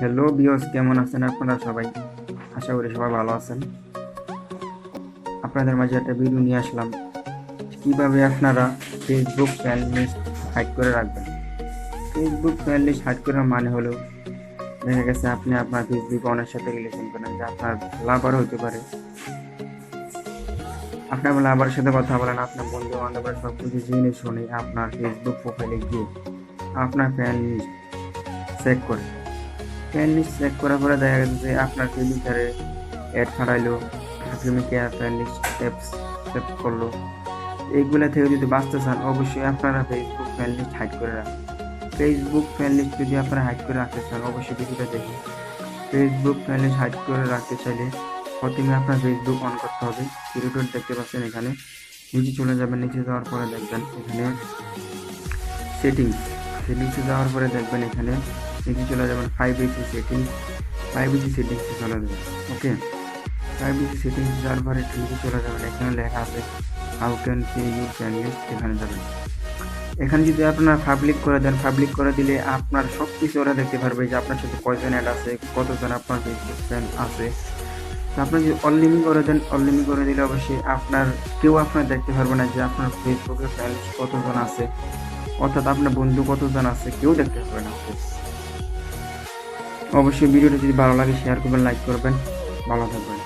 Hello বিয়স কেমন আছেন আপনারা সবাই? আশা করি সবাই ভালো আছেন। আপনাদের মাঝে একটা ভিডিও নিয়ে আসলাম। কীভাবে আপনারা ফেসবুক ফ্যান লিস্ট হাইড করে রাখবেন? ফেসবুক ফ্যান লিস্ট হাইড করার মানে হলো, দেখা গেছে আপনি আপনার ফেসবুক অনেক সাথে রিলেশন করেন, যে আপনার লাভার হতে পারে। আপনার লাভার সাথে কথা বলেন, আপনার বন্ধু বান্ধবরা সব কিছু জেনে শুনে আপনার ফেসবুক প্রোফাইলে গিয়ে আপনার ফ্যান লিস্ট চেক করে ফ্যান লিস্ট চেক করার পরে দেখা গেছে যে আপনার প্রেমিকারে অ্যাড হারাইলো প্রেমিকা ফ্যান লিস্ট অ্যাপস সেভ করল। এইগুলা থেকে যদি বাঁচতে চান, অবশ্যই আপনারা ফেসবুক ফ্যান লিস্ট হাইড করে রাখুন। ফেসবুক ফ্যান লিস্ট যদি আপনারা হাইড করে রাখতে চান, অবশ্যই ভিডিওটা দেখুন। ফেসবুক ফ্যান লিস্ট হাইড করে রাখতে চাইলে প্রথমে আপনার ফেসবুক অন করতে হবে। সিরিটোর দেখতে পাচ্ছেন এখানে। নিচে চলে যাবেন, নিচে যাওয়ার পরে দেখবেন এখানে সেটিংস সেটিংসে যাওয়ার পরে দেখবেন এখানে নিচে চলে যাবেন ফাইভ এইচি সেটিংস ফাইভ এইচি সেটিংসে চলে যাবেন ওকে ফাইভ এইচি সেটিংস পরে নিচে চলে যাবেন, এখানে লেখা আছে how can pay your fan list এখানে যাবেন। এখানে যদি আপনারা পাবলিক করে দেন পাবলিক করে দিলে আপনার সব কিছু ওরা দেখতে পারবে যে আপনার সাথে কয়জন অ্যাড আছে, কতজন আপনার ফেসবুক ফ্যান আছে। আপনি যদি অনলিমি করে দেন অনলিমি করে দিলে অবশ্যই আপনার, কেউ আপনার দেখতে পারবে না যে আপনার ফেসবুকে ফ্যান কতজন আছে, অর্থাৎ আপনার বন্ধু কতজন আছে, কেউ দেখতে পারবে না। অবশ্যই ভিডিওটা যদি ভালো লাগে শেয়ার করবেন লাইক করবেন। ভালো থাকবেন।